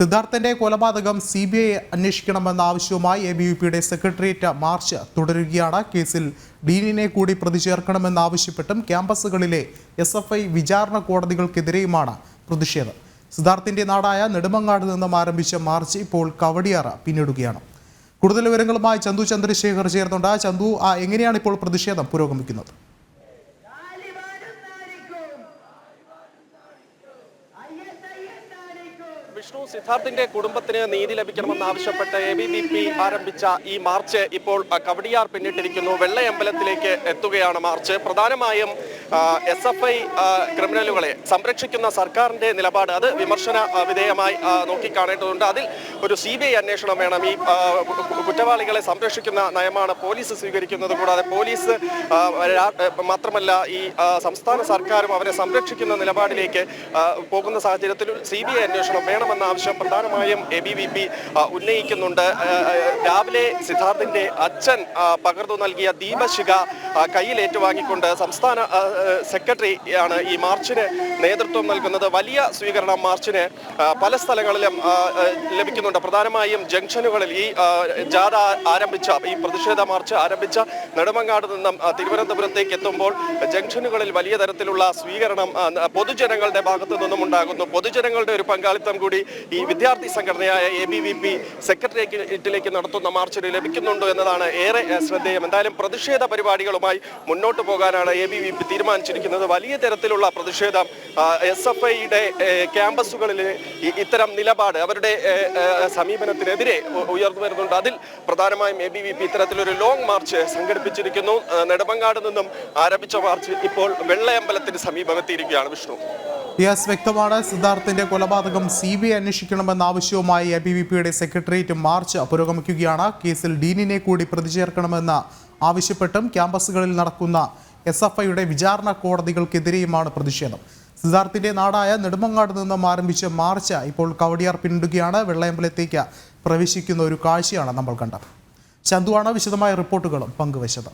സിദ്ധാർത്ഥന്റെ കൊലപാതകം C B I അന്വേഷിക്കണമെന്ന ആവശ്യവുമായി എ ബി വി പിയുടെ സെക്രട്ടേറിയറ്റ് മാർച്ച് തുടരുകയാണ്. കേസിൽ ഡീനിനെ കൂടി പ്രതി ചേർക്കണമെന്നാവശ്യപ്പെട്ടും ക്യാമ്പസുകളിലെ എസ് എഫ് ഐ വിചാരണ കോടതികൾക്കെതിരെയുമാണ് പ്രതിഷേധം. സിദ്ധാർത്ഥിന്റെ നാടായ നെടുമങ്ങാട് നിന്നും ആരംഭിച്ച മാർച്ച് ഇപ്പോൾ കവടിയാറ പിന്നിടുകയാണ്. കൂടുതൽ വിവരങ്ങളുമായി ചന്തു ചന്ദ്രശേഖർ ചേർന്നുണ്ട്. ചന്തു എങ്ങനെയാണ് ഇപ്പോൾ പ്രതിഷേധം പുരോഗമിക്കുന്നത്? വിഷ്ണു സിദ്ധാർത്ഥിന്റെ കുടുംബത്തിന് നീതി ലഭിക്കണമെന്ന് ആവശ്യപ്പെട്ട് എ ബി പി ആരംഭിച്ച ഈ മാർച്ച് ഇപ്പോൾ കവടിയാർ പിന്നിട്ടിരിക്കുന്നു. വെള്ളയമ്പലത്തിലേക്ക് എത്തുകയാണ് മാർച്ച്. പ്രധാനമായും എസ് എഫ് ഐ ക്രിമിനലുകളെ സംരക്ഷിക്കുന്ന സർക്കാരിന്റെ നിലപാട് അത് വിമർശന വിധേയമായി നോക്കിക്കാണേണ്ടതുണ്ട്. അതിൽ ഒരു സി ബി ഐ അന്വേഷണം വേണം. ഈ കുറ്റവാളികളെ സംരക്ഷിക്കുന്ന നയമാണ് പോലീസ് സ്വീകരിക്കുന്നത്. കൂടാതെ പോലീസ് മാത്രമല്ല ഈ സംസ്ഥാന സർക്കാരും അവരെ സംരക്ഷിക്കുന്ന നിലപാടിലേക്ക് പോകുന്ന സാഹചര്യത്തിൽ സി ബി ഐ അന്വേഷണം വേണമെന്ന ആവശ്യം പ്രധാനമായും എ ബി വി പി ഉന്നയിക്കുന്നുണ്ട്. രാവിലെ സിദ്ധാർത്ഥിന്റെ അച്ഛൻ പകർന്നു നൽകിയ ദീപശിഖ കയ്യിൽ ഏറ്റുവാങ്ങിക്കൊണ്ട് സംസ്ഥാന സെക്രട്ടറി ആണ് ഈ മാർച്ചിന് നേതൃത്വം നൽകുന്നത്. വലിയ സ്വീകരണം മാർച്ചിന് പല സ്ഥലങ്ങളിലും ആ, ആ, പ്രധാനമായും ജംഗ്ഷനുകളിൽ ഈ ജാഥ ആരംഭിച്ച ഈ പ്രതിഷേധ മാർച്ച് ആരംഭിച്ച നെടുമങ്ങാട് നിന്നും തിരുവനന്തപുരത്തേക്ക് എത്തുമ്പോൾ ജംഗ്ഷനുകളിൽ വലിയ തരത്തിലുള്ള സ്വീകരണം പൊതുജനങ്ങളുടെ ഭാഗത്തു നിന്നും ഉണ്ടാകുന്നു. പൊതുജനങ്ങളുടെ ഒരു പങ്കാളിത്തം കൂടി ഈ വിദ്യാർത്ഥി സംഘടനയായ എ ബി വി പി സെക്രട്ടേറിയറ്റിലേക്ക് നടത്തുന്ന മാർച്ചിന് ലഭിക്കുന്നുണ്ടോ എന്നതാണ് ഏറെ ശ്രദ്ധേയം. എന്തായാലും പ്രതിഷേധ പരിപാടികളുമായി മുന്നോട്ട് പോകാനാണ് എ ബി വി പി തീരുമാനിച്ചിരിക്കുന്നത്. വലിയ തരത്തിലുള്ള പ്രതിഷേധം എസ് എഫ് ഐയുടെ ക്യാമ്പസുകളിൽ ഇത്തരം നിലപാട് അവരുടെ സമീപനത്തിനെതിരെ ഉയർന്നു വരുന്നുണ്ട്. അതിൽ പ്രധാനമായും എ ബി വി പി ഇത്തരത്തിലൊരു ലോങ് മാർച്ച് സംഘടിപ്പിച്ചിരിക്കുന്നു. നെടുമങ്ങാട് നിന്നും ആരംഭിച്ച മാർച്ച് ഇപ്പോൾ വെള്ളയമ്പലത്തിന് സമീപം എത്തിയിരിക്കുകയാണ് വിഷ്ണു. യെസ് വ്യക്തമാണ്. സിദ്ധാർത്ഥിന്റെ കൊലപാതകം സി ബി ഐ അന്വേഷിക്കണമെന്ന ആവശ്യവുമായി എ ബി വി പിയുടെ സെക്രട്ടേറിയറ്റ് മാർച്ച് പുരോഗമിക്കുകയാണ്. കേസിൽ ഡീനിനെ കൂടി പ്രതി ചേർക്കണമെന്ന് ആവശ്യപ്പെട്ടും ക്യാമ്പസുകളിൽ നടക്കുന്ന എസ് എഫ് ഐയുടെ വിചാരണ കോടതികൾക്കെതിരെയുമാണ് പ്രതിഷേധം. സിദ്ധാർത്ഥിന്റെ നാടായ നെടുമങ്ങാട് നിന്നും ആരംഭിച്ച മാർച്ച് ഇപ്പോൾ കവടിയാർ പിന്നിടുകയാണ് വെള്ളയമ്പലത്തേക്ക് പ്രവേശിക്കുന്ന ഒരു കാഴ്ചയാണ് നമ്മൾ കണ്ടത്. ചന്തുവാണ് വിശദമായ റിപ്പോർട്ടുകളും പങ്കുവച്ചത്.